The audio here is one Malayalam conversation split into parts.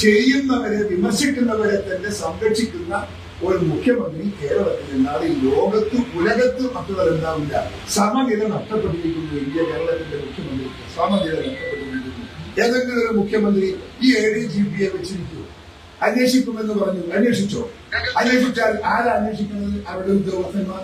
ചെയ്യുന്നവരെ വിമർശിക്കുന്നവരെ തന്നെ സംരക്ഷിക്കുന്ന ഒരു മുഖ്യമന്ത്രി ഈ ലോകത്ത് ഉലകത്ത് മറ്റുള്ളവരുണ്ടാവില്ല സമനില നഷ്ടപ്പെട്ടിരിക്കുന്നു. ഇന്ത്യ കേരളത്തിന്റെ മുഖ്യമന്ത്രി സമനില നഷ്ടപ്പെട്ടിരിക്കുന്നു. ഏതെങ്കിലും ഒരു മുഖ്യമന്ത്രി ഈ എ ഡി ജി പിയെ വെച്ചിരിക്കൂ. അന്വേഷിക്കുമെന്ന് പറഞ്ഞു. അന്വേഷിച്ചോ? അന്വേഷിച്ചാൽ ആരാ അന്വേഷിക്കുന്നത്? അവരുടെ ഉദ്യോഗസ്ഥന്മാർ.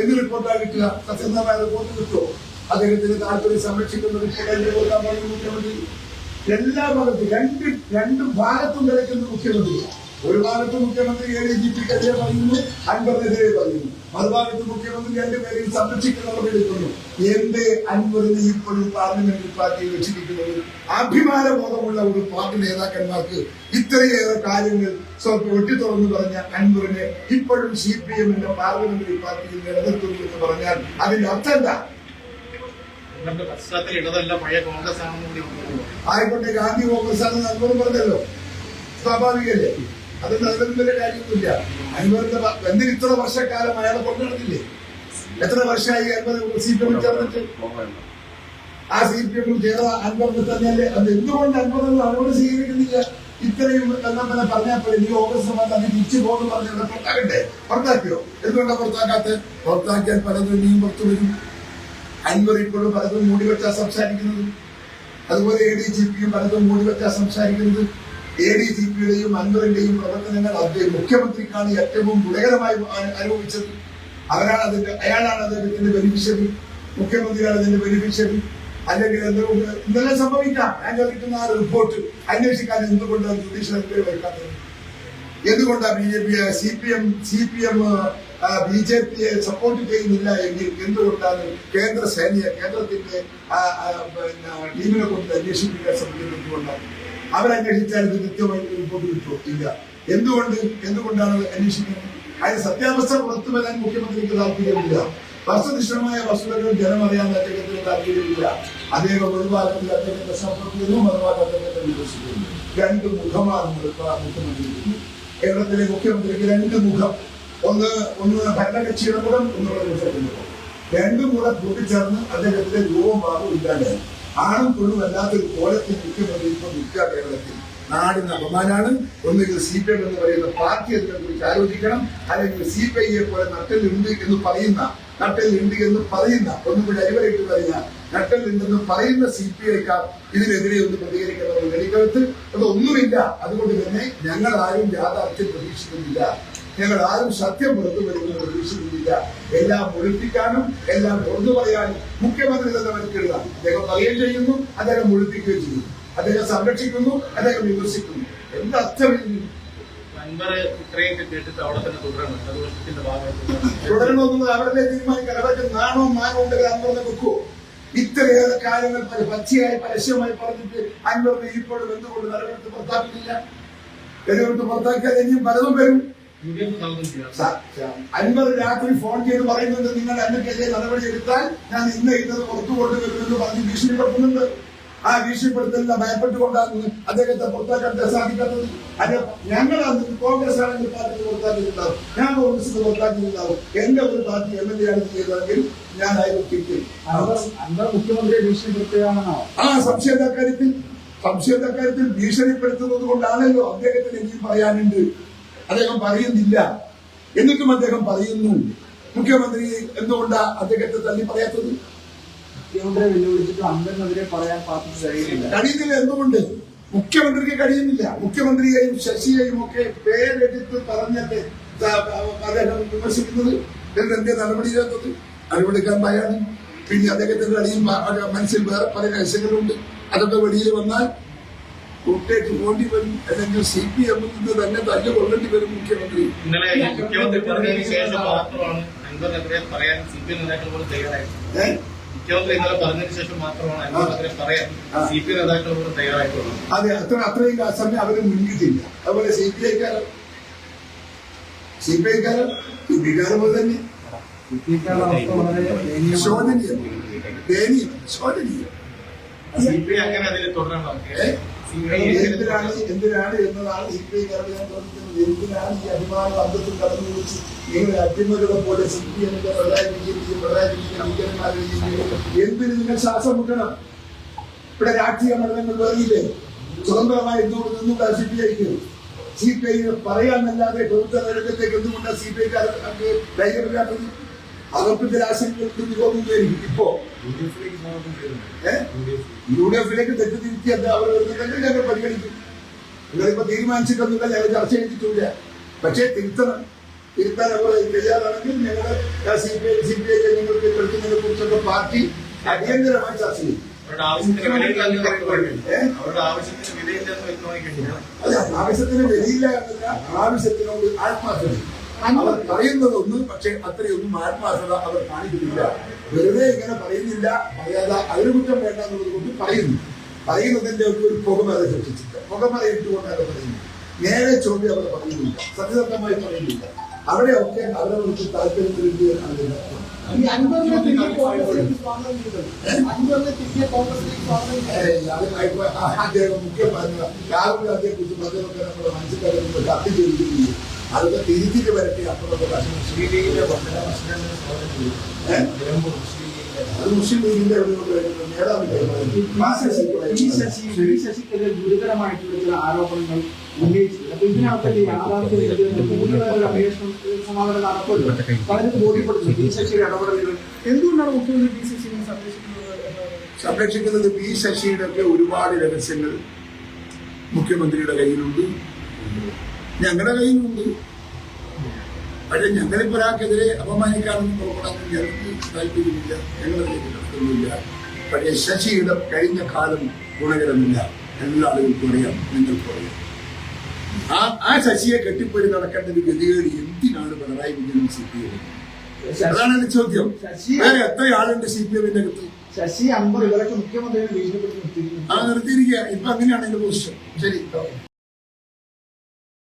എന്ത് റിപ്പോർട്ടാ കിട്ടുക? സത്യസന്ധമായ റിപ്പോർട്ട് കിട്ടുമോ? അദ്ദേഹത്തിന് താല്പര്യം സംരക്ഷിക്കുന്ന റിപ്പോർട്ട് മുഖ്യമന്ത്രി എല്ലാ ഭാഗത്തും രണ്ട് രണ്ട് ഭാഗത്തും കിടക്കുന്ന മുഖ്യമന്ത്രി. ഒരു ഭാഗത്ത് മുഖ്യമന്ത്രി എ ഡി ജി പിക്കെതിരെ പറയുന്നു അൻവറിനെതിരെ പറയുന്നു. മറുഭാഗത്ത് മുഖ്യമന്ത്രി രണ്ടുപേരെയും സംരക്ഷിക്കുന്നവർ എടുക്കുന്നു എന്റെ അൻവറിനെ ഇപ്പോഴും പാർലമെന്ററി പാർട്ടിയിൽ വെച്ചിരിക്കുന്നത്? അഭിമാന ബോധമുള്ള ഒരു പാർട്ടി നേതാക്കന്മാർക്ക് ഇത്രയേറെ കാര്യങ്ങൾ സ്വന്തം ഒട്ടി പറഞ്ഞ അൻവറിനെ ഇപ്പോഴും സി പി എമ്മിന്റെ പാർലമെന്ററി പാർട്ടിയിൽ നിലനിർത്തുന്നു എന്ന് പറഞ്ഞാൽ അതിന്റെ അർത്ഥം എന്താ? ആയിക്കോട്ടെ ഗാന്ധി കോൺഗ്രസ് ആണെന്ന് അൻവർ പറഞ്ഞല്ലോ. സ്വാഭാവികല്ലേ? അത് അതിലും വലിയ കാര്യമൊന്നുമില്ല. വ- എന്തിന് ഇത്ര വർഷക്കാലം അയാളെ കൊണ്ടുനടന്നില്ലേ എത്ര വർഷമായി സി പി എം ചേർന്നിട്ട്? ആ സി പി എമ്മിൽ ചേർന്ന അൻവറിന് തന്നെയല്ലേ? അത് എന്തുകൊണ്ട് അൻവർ അവരോട് സ്വീകരിക്കുന്നില്ല? ഇത്രയും എന്നാ തന്നെ പറഞ്ഞപ്പോൾ ഈ ഓഗസ്റ്റ് മാസം അതിന് തിരിച്ചു പോകുന്നു പറഞ്ഞ് പുറത്താക്കട്ടെ പുറത്താക്കിയോ എന്തുകൊണ്ടാണ് പുറത്താക്കാത്ത? പുറത്താക്കിയാൽ പലതും ഇനിയും പുറത്തു വരും. അൻവർ ഇപ്പോഴും പലതും മൂടി വെച്ചാ സംസാരിക്കുന്നത്. അതുപോലെ എ ഡി ജി പിയും പലതും മൂടി വെച്ചാ സംസാരിക്കുന്നത്. എ ഡി ജി പിയുടെയും അൻവറിന്റെയും പ്രവർത്തനങ്ങൾ അദ്ദേഹം മുഖ്യമന്ത്രിക്കാണ് ഏറ്റവും ഗുണകരമായി ആരോപിച്ചത്. അവരാണ് അതിന്റെ അയാളാണ് അദ്ദേഹത്തിന്റെ ബെനിഫിഷ്യറി. മുഖ്യമന്ത്രിയാണ് അതിന്റെ ബെനിഫിഷ്യറി. അല്ലെങ്കിൽ എന്തുകൊണ്ട് ഇന്നലെ സംഭവിക്കാം. ഞാൻ കിട്ടുന്ന ആ റിപ്പോർട്ട് അന്വേഷിക്കാൻ എന്തുകൊണ്ടാണ് ജുഡീഷ്യൽ വെക്കാത്തത് എന്തുകൊണ്ടാണ് B J P C P M C P M B J പിയെ സപ്പോർട്ട് ചെയ്യുന്നില്ല എങ്കിൽ എന്തുകൊണ്ടാണ് കേന്ദ്ര സേനയെ കേന്ദ്രത്തിന്റെ ടീമിനെ കൊണ്ട് അന്വേഷിപ്പിക്കാൻ ശ്രമിക്കുന്നത് എന്തുകൊണ്ടാണ് അവരന്വേഷിച്ചാൽ ഇത് കൃത്യമായിട്ട് റിപ്പോർട്ട് കിട്ടുമോ? ഇല്ല. എന്തുകൊണ്ട്? എന്തുകൊണ്ടാണ് അന്വേഷിക്കുന്നത്? അതിന് സത്യാവസ്ഥ പുറത്തു വരാൻ മുഖ്യമന്ത്രിക്ക് താല്പര്യമില്ല വസ്തുനിഷ്ഠമായ വസ്തുതകൾ ജനം ജനമറിയാൻ അദ്ദേഹത്തിന് താല്പര്യമില്ല അദ്ദേഹം ഒരു ഭാഗത്തിൽ അദ്ദേഹത്തെ സപ്പോർട്ട് ചെയ്യുന്നു മറുഭാഗത്ത് അദ്ദേഹത്തെ വിമർശിക്കുന്നു രണ്ട് മുഖമാണ് മുഖ്യമന്ത്രി കേരളത്തിലെ മുഖ്യമന്ത്രിക്ക് രണ്ട് മുഖം. ഒന്ന് ഒന്ന് ഭരണകക്ഷിയുടെ കൂടെ പ്രതിപക്ഷത്തിന്റെ മുഖം രണ്ടും കൂടെ കൂട്ടിച്ചേർന്ന് അദ്ദേഹത്തിന്റെ രൂപം ഭാഗം ഇല്ലാതെ. ആണും പെണ്ണും അല്ലാത്തൊരു കോലത്തിൽ മുഖ്യമന്ത്രി ഇപ്പൊ നിൽക്കുക കേരളത്തിൽ നാടിന് അപമാനാണ്. ഒന്നുകിൽ സി പി എം എന്ന് പറയുന്ന പാർട്ടി അതിനെ കുറിച്ച് ആലോചിക്കണം. അല്ലെങ്കിൽ സി പി ഐയെ പോലെ നട്ടലുണ്ട് എന്ന് പറയുന്ന നട്ടലുണ്ട് എന്ന് പറയുന്ന ഒന്നും കൂടി അരിവരായിട്ട് പറഞ്ഞ നട്ടലുണ്ടെന്ന് പറയുന്ന സി പി ഐക്കാർ ഇതിനെതിരെ ഒന്ന് പ്രതികരിക്കണം വെളിക്കകത്ത് അതൊന്നുമില്ല അതുകൊണ്ട് തന്നെ ഞങ്ങൾ ആരും യാഥാർത്ഥ്യം പ്രതീക്ഷിക്കുന്നില്ല. ഞങ്ങൾ ആരും സത്യം പുറത്തു വരുമെന്ന് പ്രതീക്ഷിക്കുന്നില്ല. എല്ലാം ഒഴിപ്പിക്കാനും എല്ലാം തുറന്നു പറയാനും മുഖ്യമന്ത്രി തന്നെ മനസ്സിലുള്ള അദ്ദേഹം പറയുകയും ചെയ്യുന്നു അദ്ദേഹം ഒഴിപ്പിക്കുകയും ചെയ്യുന്നു. അദ്ദേഹം സംരക്ഷിക്കുന്നു അദ്ദേഹം വിമർശിക്കുന്നു. എന്തർത്ഥം ഇതിന്? അൻവർ ഇത്രയൊക്കെ കേട്ടിട്ട് അവിടെ തന്നെ തുടരണം. പ്രതിപക്ഷത്തിന്റെ അവരുടെ തീരുമാനിക്കാൻ അവർക്ക് നാണോ മാനോ ഉണ്ടെങ്കിൽ അൻവറിനെ വെക്കുവോ? ഇത്രയേറെ കാര്യങ്ങൾ പച്ചയായി പരസ്യമായി പറഞ്ഞിട്ട് അൻവറിനെ ഇപ്പോഴും എന്തുകൊണ്ട് നിലവിലെടുത്ത് പുറത്താക്കുന്നില്ല? നിലവിലെടുത്ത് പുറത്താക്കിയാൽ ഇനിയും പലതും വരും. അൻവർ രാത്രി ഫോൺ ചെയ്ത് പറയുന്നുണ്ട് നിങ്ങൾ എന്നെക്കെതിരെ നടപടി എടുത്താൽ ഞാൻ ഇന്ന് ഇന്നത് പുറത്തു കൊണ്ടുവരുമെന്ന് പറഞ്ഞ് ഭീഷണിപ്പെടുത്തുന്നുണ്ട്. ആ ഭീഷണിപ്പെടുത്തലിനെ ഭയപ്പെട്ടുകൊണ്ടാണ് അദ്ദേഹത്തെ പുറത്താക്കാൻ സാധിക്കാത്തത് അത് ഞങ്ങളാണ് കോൺഗ്രസ് ആണെങ്കിൽ പാർട്ടി പുറത്താക്കിയിട്ടുണ്ടാവും. ഞാൻ കോൺഗ്രസിന് പുറത്താക്കിയിട്ടുണ്ടാവും. എന്റെ ഒരു പാർട്ടി എം എൽ എ ആണ് ചെയ്തതെങ്കിൽ ഞാൻ മുഖ്യമന്ത്രിയെ ഭീഷണിപ്പെടുത്തുകയാണെന്നോ? ആ സംശയത്തെ കാര്യത്തിൽ സംശയത്തെ കാര്യത്തിൽ ഭീഷണിപ്പെടുത്തുന്നത് കൊണ്ടാണല്ലോ അദ്ദേഹത്തിന് ഇനിയും പറയാനുണ്ട്. അദ്ദേഹം പറയുന്നില്ല. എന്നിട്ടും അദ്ദേഹം പറയുന്നു. മുഖ്യമന്ത്രി എന്തുകൊണ്ടാ അദ്ദേഹത്തെ തള്ളി പറയാത്തത്? മുഖ്യമന്ത്രിയെ വെല്ലുവിളിച്ചിട്ട് അൻവറിനെതിരെ പറയാൻ പാർട്ടിക്ക് കഴിയുന്നില്ല. കഴിയുന്നില്ല എന്തുകൊണ്ട്? മുഖ്യമന്ത്രിക്ക് കഴിയുന്നില്ല. മുഖ്യമന്ത്രിയെയും ശശിയെയും ഒക്കെ പേരെടുത്ത് പറഞ്ഞല്ലേ ത- അദ്ദേഹം വിമർശിക്കുന്നത്? എന്നിട്ട് എന്തേ നടപടി ചെയ്യാത്തത് നടപടിക്കാൻ ഭയാണ് പിന്നെ അദ്ദേഹത്തിന്റെ അടിയിൽ മനസ്സിൽ വേറെ പല രഹസ്യങ്ങളുണ്ട്. അതൊക്കെ വെളിയിൽ വന്നാൽ കൂട്ടേക്ക് പോണ്ടി വരും അല്ലെങ്കിൽ സി പി എമ്മിൽ നിന്ന് തന്നെ തല്ലു കൊള്ളേണ്ടി വരും മുഖ്യമന്ത്രി. ഇന്നലെ ഈ മുഖ്യമന്ത്രി പറഞ്ഞതിന് ശേഷം മാത്രമാണ് പറയാൻ സി പി എം നേതാക്കൾ പോലും തയ്യാറായിട്ടുള്ളത് മുഖ്യമന്ത്രി ഇന്നലെ പറഞ്ഞതിന് ശേഷം മാത്രമാണ് അൻവറിനെതിരെ പറയാൻ ആ. സി പി നേതാക്കൾ പോലും തയ്യാറായിട്ടുള്ളത്. അതെ അത്ര അത്രയും സമയം അവർ മുൻകിട്ടില്ല അതുപോലെ സി പി ഐക്കാരൻ സി പി ഐക്കാരൻ ഐക്കാരൻ പോലെ തന്നെ? ശോചനീയം. ദയനീയം. ശോചനീയം. സി പി ഐ അങ്ങനെ അതിൽ തുടരണം എന്തിനാണ് എന്തിനാണ് എന്നതാണ് സി പി ഐ ഞാൻ ചോദിക്കുന്നത് എന്തിനാണ് ഈ അഭിമാന അന്തത്തിൽ കടന്നു വെച്ച് നിങ്ങൾ അട്ടിമകളെ പോലെ സി പി എമ്മിന്റെ പിണറായി വിജയന്റെയും പിണറായി വിജയന്മാരുടെയും എന്തിന് നിങ്ങൾ ശ്വാസം മുട്ടണം? ഇവിടെ രാഷ്ട്രീയ മണ്ഡലങ്ങൾ വേറിയില്ലേ? സ്വതന്ത്രമായി എന്തുകൊണ്ട് നിന്നുകൊണ്ട് സി പി ഐക്ക് സി പി ഐ പറയാന്നല്ലാതെ പ്രവർത്തന രംഗത്തേക്ക് എന്തുകൊണ്ടാണ് സി പി ഐക്കാർ ധൈര്യമില്ലാത്തത് അവർക്ക് ചില ആശങ്കകൾക്ക് വിരോധമായിരിക്കും ഇപ്പോ യു ഡി എഫിലേക്ക് തെറ്റിദ്ധരിച്ച് എന്താ അവർ വരുന്നുണ്ടെങ്കിൽ ഞങ്ങൾ പരിഗണിക്കും. നിങ്ങളിപ്പോ തീരുമാനിച്ചിട്ടൊന്നുമില്ല ഞങ്ങൾ ചർച്ച ചെയ്തിട്ടില്ല. പക്ഷേ തിരുത്തണം. തിരുത്താൻ അവർ തയ്യാറാണെങ്കിൽ ഞങ്ങൾ C P I C P I ജനങ്ങൾക്ക് എടുക്കുന്നതിനെ കുറിച്ചൊക്കെ പാർട്ടി അടിയന്തരമായി ചർച്ച ചെയ്യും. ആവശ്യത്തിന് വലിയില്ല എന്നല്ല ആവശ്യത്തിനോട് ആത്മാർത്ഥത. അവർ പറയുന്നതൊന്നും പക്ഷെ അത്രയൊന്നും ആത്മാർത്ഥത അവർ കാണിക്കുന്നില്ല. വെറുതെ ഇങ്ങനെ പറയുന്നില്ല പറയാതെ അതിന് കുറ്റം വേണ്ട എന്നുള്ളത് കൊണ്ട് പറയുന്നു. പറയുന്നതിന്റെ ഒരു പുകമറ സൃഷ്ടിച്ചിട്ട്. പുകമറ ഇട്ടുകൊണ്ടാണ് പറയുന്നു. നേരെ ചോദ്യം അവർ പറയുന്നില്ല. സത്യസന്ധമായി പറയുന്നില്ല. അവിടെയൊക്കെ അവരെ കുറിച്ച് താല്പര്യത്തിലുണ്ട് അദ്ദേഹം മുഖ്യമന്ത്രി രാഹുൽ ഗാന്ധിയെ കുറിച്ച് പറഞ്ഞതൊക്കെ നമ്മുടെ മനസ്സിലാക്കുന്നത് കത്തി അതൊക്കെ തിരിച്ചിട്ട് വരട്ടെ. അപ്പുറത്തെ മുസ്ലിം ലീഗിന്റെ അത് മുസ്ലിം ലീഗിന്റെ ഒരു നേതാവിന്റെ ഗുരുതരമായിട്ടുള്ള ചില ആരോപണങ്ങൾ ഉന്നയിച്ചിട്ടുണ്ട്. അപ്പൊ ഇതിനകത്ത് യാഥാർത്ഥ്യം കൂടുതലായ ഒരു അന്വേഷണം സമാധാനം നടക്കുമല്ലോ പലരും ബോധ്യപ്പെടുന്നു ഈ ശശിയുടെ ഇടപെടലുകൾ എന്തുകൊണ്ടാണ് മുഖ്യമന്ത്രി ഡി സി സിനെ സംരക്ഷിക്കുന്നത് എന്ന് സംരക്ഷിക്കുന്നത് പി ശശിയുടെ ഒക്കെ ഒരുപാട് രഹസ്യങ്ങൾ മുഖ്യമന്ത്രിയുടെ കയ്യിലുണ്ട്. ഞങ്ങളുടെ കയ്യിലുണ്ട് പക്ഷെ ഞങ്ങളിപ്പോ ഒരാൾക്കെതിരെ അപമാനിക്കാനൊന്നും പുറപ്പെടാൻ ഞങ്ങൾക്ക് താല്പര്യമില്ല ഞങ്ങളുടെ കയ്യിൽ നടക്കുന്നില്ല. പക്ഷേ ശശിയുടെ കഴിഞ്ഞ കാലം ഗുണകരമില്ല. എല്ലാ ആളുകൾക്കും അറിയാം നിങ്ങൾക്കും അറിയാം ആ ആ ശശിയെ കെട്ടിപ്പോയി നടക്കേണ്ട ഒരു ഗതികേട് എന്തിനാണ് Pinarayi Vijayan C P M അതാണ് എന്റെ ചോദ്യം. ശശി വേറെ എത്ര ആളുണ്ട് സി പി എമ്മിന്റെ അകത്ത്? ശശി അമ്പത് ഇവരൊക്കെ മുഖ്യമന്ത്രിയെ ഭീഷണിപ്പെടുത്തി നിർത്തിയിരുന്നു ആ നിർത്തിയിരിക്കുക ഇപ്പൊ അങ്ങനെയാണ് എന്റെ പൊസിഷൻ ശരി.